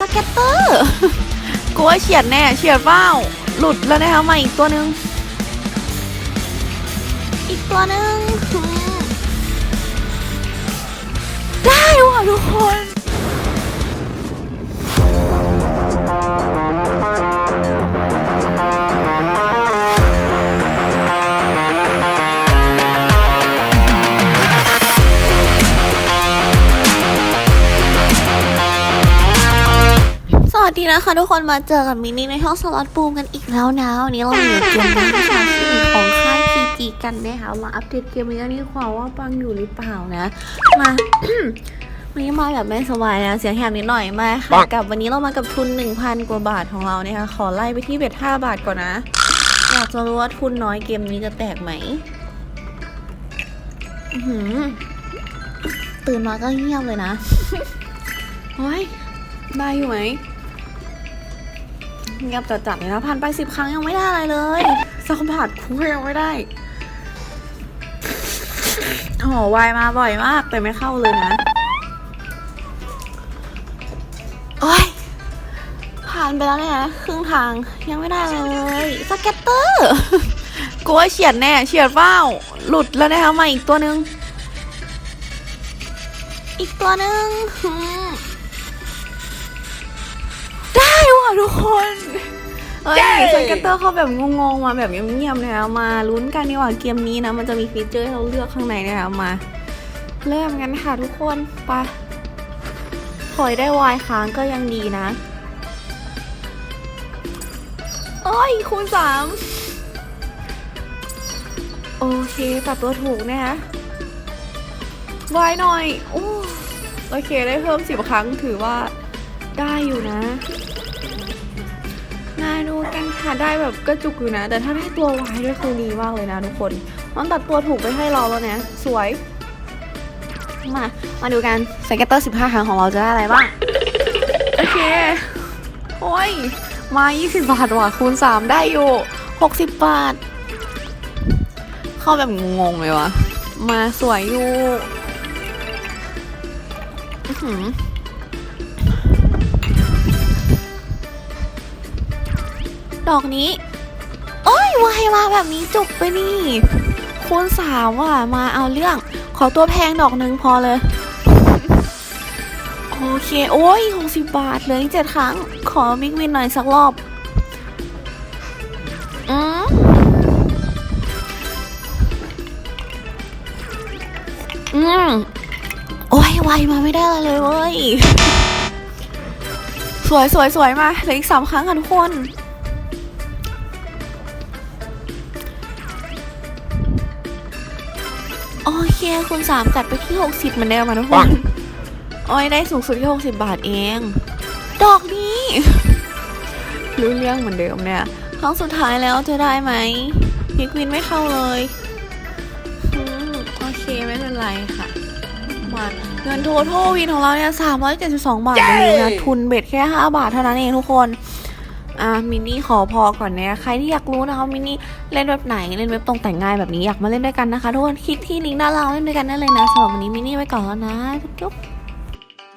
สเก็ตเตอร์กลัวเฉียดแน่เฉียดเป้าหลุดแล้วนะคะมาอีกตัวหนึ่งอีกตัวหนึ่งได้ว่ะทุกคน วัสดีนะคะทุกคนมาเจอกับมินนี่ในห้องสล็อตบูมกันอีกแล้วนะวันนี้เราอยู่เกมนั้นนะคะชื่อของค่ายพีจีกันนะคะมาอัปเดตเกมนี้นี่ความว่าปังอยู่หรือเปล่านะ มาวันนี้มาแบบไม่สบายนะเสียงแหบนิดหน่อยมาค่ะกับวันนี้เรามากับทุน 1,000 กว่าบาทของเรานะคะขอไล่ไปที่เบ็ด5บาทก่อนนะอยากจะรู้ว่าทุนน้อยเกมนี้จะแตกไหมอื้อหือตื่นมาก็เงียบเลยนะเฮ้ยได้อยู่ไหม เงียบจัดๆเลยนะผ่านไปสิบครั้งยังไม่ได้อะไรเลยสักบาทคุ้ยังไม่ได้โอ้โหวายมาบ่อยมาก แต่ไม่เข้าเลยนะโอ้ยผ่านไปแล้วเนี่ยครึ่งทางยังไม่ได้เลยสเก็ตเตอร์กลัวเฉียดแน่เฉียดเปล่าหลุดแล้วนะคะมาอีกตัวนึง อีกตัวนึง อืมได้ว่ะทุกคนเอ้ยสเก็ตเตอร์เขาแบบงงๆมาแบบเงียบๆนะคะมาลุ้นกันดีกว่าเกมนี้นะ มันจะมีฟีเจอร์ให้เราเลือกข้างในนะคะมา เริ่มกันค่ะทุกคนไปะถอยได้วายค้างก็ยังดีนะโอ้ยคูณสามโอเคตัดตัวถูกนะคะวายหน่อยโอ้โอเคได้เพิ่มสิบครั้งถือว่า ได้อยู่นะนาดูกันค่ะได้แบบกระจุกอยู่นะ แต่ถ้าได้ตัววายด้วยคือดีมากเลยนะทุกคนมันตัดตัวถูกไปให้เราแล้วนะ สวย มา มาดูกันสเก็ตเตอร์ 15 ครั้งของเราจะได้อะไรบ้าง โอเค โอ้ย มา 20 บาทว่ะคูณ 3 ได้อยู่ 60 บาท เข้าแบบงงๆเลยวะ มาสวยอยู่ ดอกนี้ โอ้ยวายมาแบบนี้จุกไปนี่ คูณสามว่ะมาเอาเรื่อง ขอตัวแพงดอกหนึ่งพอเลย โอเค โอ้ยหกสิบบาทเลยเจ็ดครั้ง ขอมิกวินหน่อยสักรอบ อืมอืมโอ้ยไวมาไม่ได้เลยเว้ย สวยสวยสวยมาเหลืออีกสามครั้งค่ะทุกคน โอเคคุณสามจัดไปที่ 60เหมือนเดิมมาทุกคนโอ้ยได้สูงสุดที่60 บาทเอง ดอกนี้ รู้เรื่องเหมือนเดิมเนี่ยครั้งสุดท้ายแล้วจะได้ไหมพิกวินไม่เข้าเลยอืมโอเคไม่เป็นไรค่ะมาเงินโทโทวินของเราเนี่ย372บาทเองนะทุนเบ็ดแค่5บาทเท่านั้นเองทุกคน อะมินนี่ขอพอก่อนนะใครที่อยากรู้นะคะมินนี่เล่นเว็บไหนเล่นเว็บตรงแต่งง่ายแบบนี้อยากมาเล่นด้วยกันนะคะทุกคนคลิกที่ลิงก์ด้านล่างเล่นด้วยกันได้เลยนะสำหรับวันนี้มินนี่ไว้ก่อนแล้วนะจุ๊บ